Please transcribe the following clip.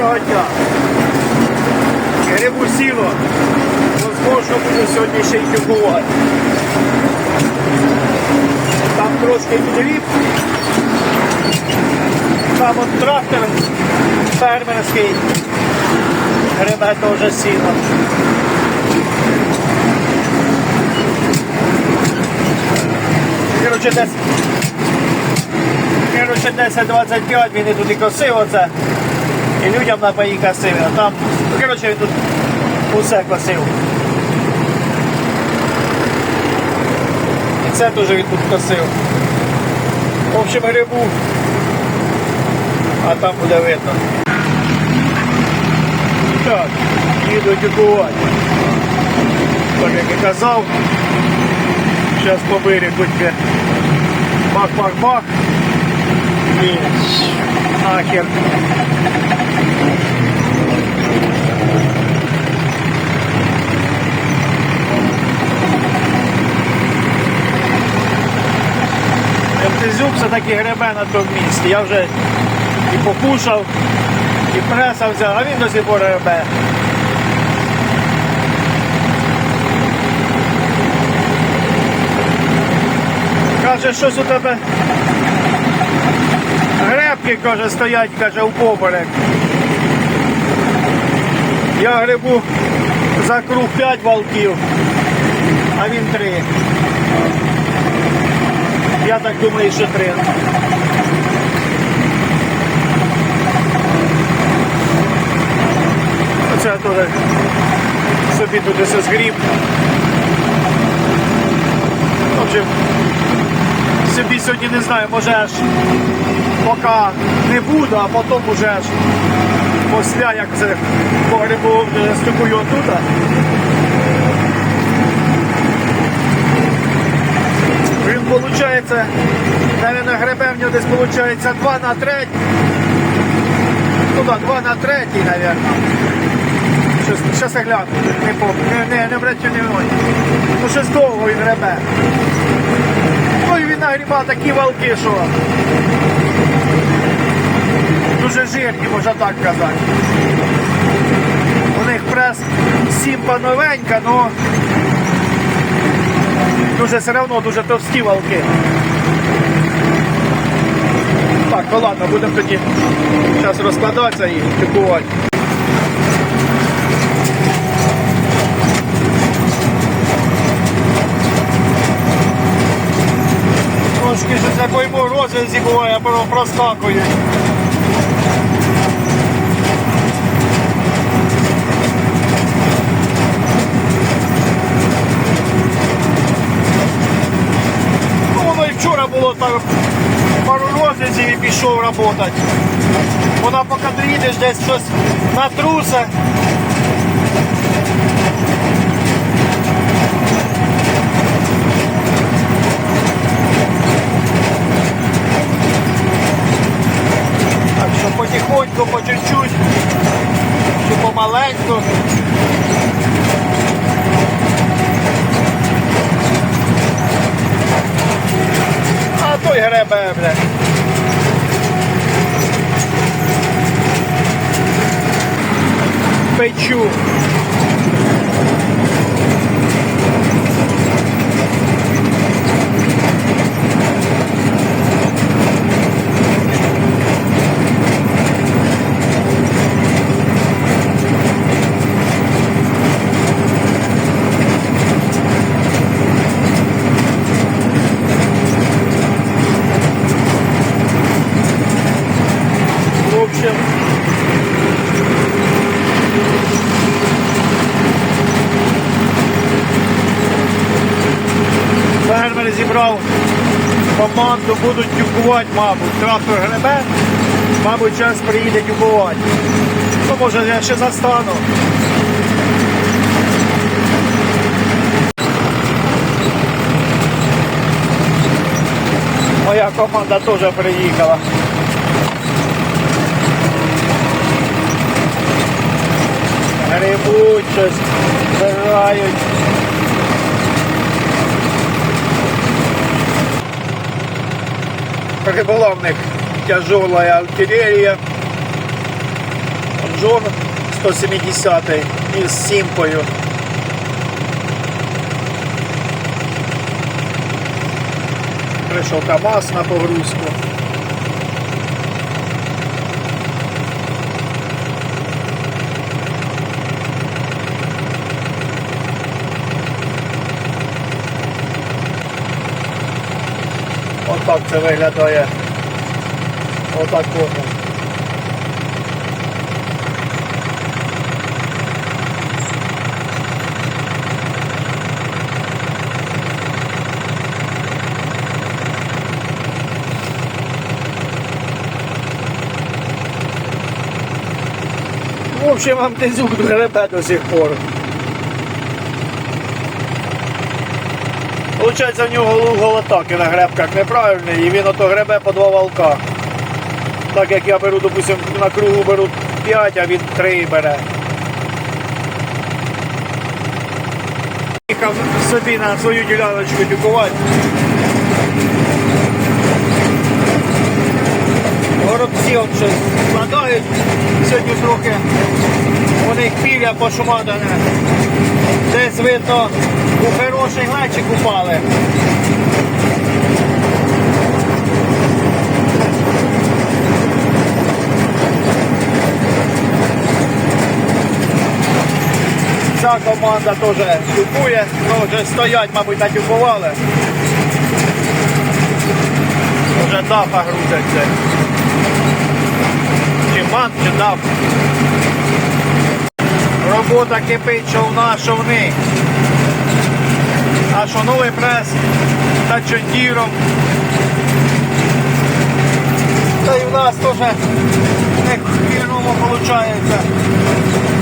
Доброго дня. Грибу сіло. Возможно, буду сьогодні ще й тюкувати. Там трошки дріб. Там от трактор фермерський. Грибе теж сіло. Короче, десь 10-25 він і тут і косив оце. І людям на паї косив. А там, ну, він тут усе косив. І це теж він тут косив. В общем, грибу. А там буде видно. Так, їду дюкувати. Так як і казав. Зараз по берегу тебе бах-бах-бах. І нахер. МТЗюк все-таки гребе на тому місці. Я вже і покушав, і преса взяв, а він до сих пор гребе. Каже, щось у тебе гребки, каже, стоять, каже, у поперек. Я грибу за круг 5 валків, а він 3. Я так думаю, що 3. Оце теж собі туди все згріб. В собі сьогодні не знаю, може аж поки не буду, а потім уже аж після, як це погребу стукую отут. Виходить, навіть гребе в нього десь виходить 2 на 3. Ну так, 2 на 3, мабуть. Зараз я гляну, не, помню. не, не, не брати не мною. Ну щось довго він гребе. Ну і він нагрібав такі валки, що дуже жирні, можна так казати. У них прес сімпа новенька, але дуже все одно дуже товсті валки. Так, ну ладно, будемо тоді зараз розкладатися і тикувати. Трошки ж за пойму розв'язі буває, про- проскакують. Ну, воно і вчора було там пару розв'язів і пішов працювати. Вона поки доїдеш десь щось натрусе. Так що потихоньку, по чуть-чуть, чи помаленьку. А той гребе, бля. Печу. В общем, фермер зібрав команду, будуть тюкувати, мабуть. Трактор гребе, мабуть, час приїде тюкувати. Ну, може, я ще застану. Моя команда теж приїхала. Грибуть щось, збирають. Риболовник тяжелая артиллерия. Джон 170 із сімпою. Прийшов КАМАЗ на погрузку. Отак це виглядає. Отак воно. В общем, вам тезюк гребе до сих пор. Получається, в нього луг голотаки на гребках неправильний, і він ото гребе по два валка. Так як я беру, допустим, на кругу беру 5, а він 3 бере. Їхав собі на свою діляночку тюкувати. Горобці от щось складають. Сьогодні трохи у них піля пошумадане. Десь видно, у хороший глечик упали. Ця команда теж тюкує, ну вже стоять, мабуть, натюкували. Вже дафа грузяться. Чи ман, чи даф. Робота кипить, що в нас, в них. А новий прес та чотіром. Та й в нас теж не виходить.